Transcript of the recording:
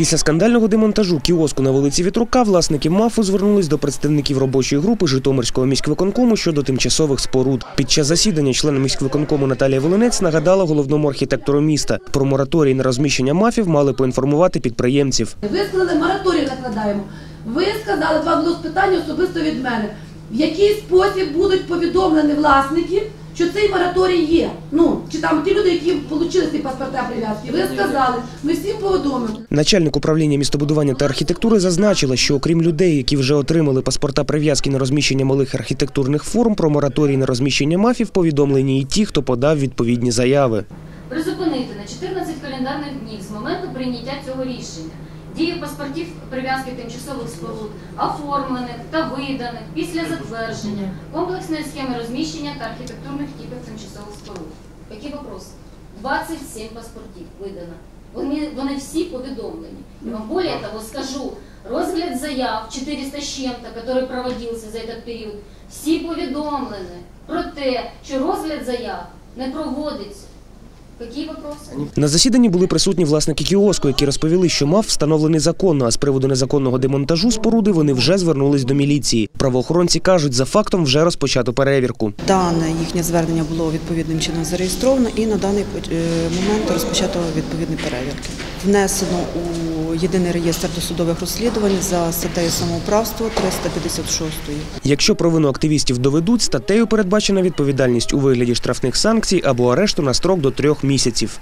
Після скандального демонтажу кіоску на вулиці Вітрука власники МАФу звернулись до представників робочої групи Житомирського міськвиконкому щодо тимчасових споруд. Під час засідання член міськвиконкому Наталія Волинець нагадала головному архітектору міста про мораторій на розміщення мафів мали поінформувати підприємців. Ви сказали, мораторій накладаємо. Ви сказали, два було питання особисто від мене. В який спосіб будуть повідомлені власники, що цей мораторій є? Ну, чи там ті люди, які отримали ці паспорта прив'язки. Ви сказали, ми всім повідомимо. Начальник управління містобудування та архітектури зазначила, що окрім людей, які вже отримали паспорта прив'язки на розміщення малих архітектурних форм, про мораторій на розміщення мафів повідомлені і ті, хто подав відповідні заяви. призупинити на 14 календарних днів з моменту прийняття цього рішення дію паспортів прив'язки тимчасових споруд, оформлених та виданих після затвердження комплексної схеми розміщення та архітектурних типів тимчасових споруд. Які вопроси? 27 паспортів видано. Вони, вони всі повідомлені. Я вам более того скажу, розгляд заяв 400 з чим-то, который проводился за этот період, всі повідомлені про те, що розгляд заяв не проводиться. На засіданні були присутні власники кіоску, які розповіли, що мав встановлений законно, а з приводу незаконного демонтажу споруди вони вже звернулись до міліції. Правоохоронці кажуть, за фактом вже розпочато перевірку. Дане їхнє звернення було відповідним чином зареєстровано і на даний е, момент розпочато відповідні перевірки. Внесено у єдиний реєстр досудових розслідувань за статтею самоуправства 356. Якщо провину активістів доведуть, статтею передбачена відповідальність у вигляді штрафних санкцій або арешту на строк до трьох місяців.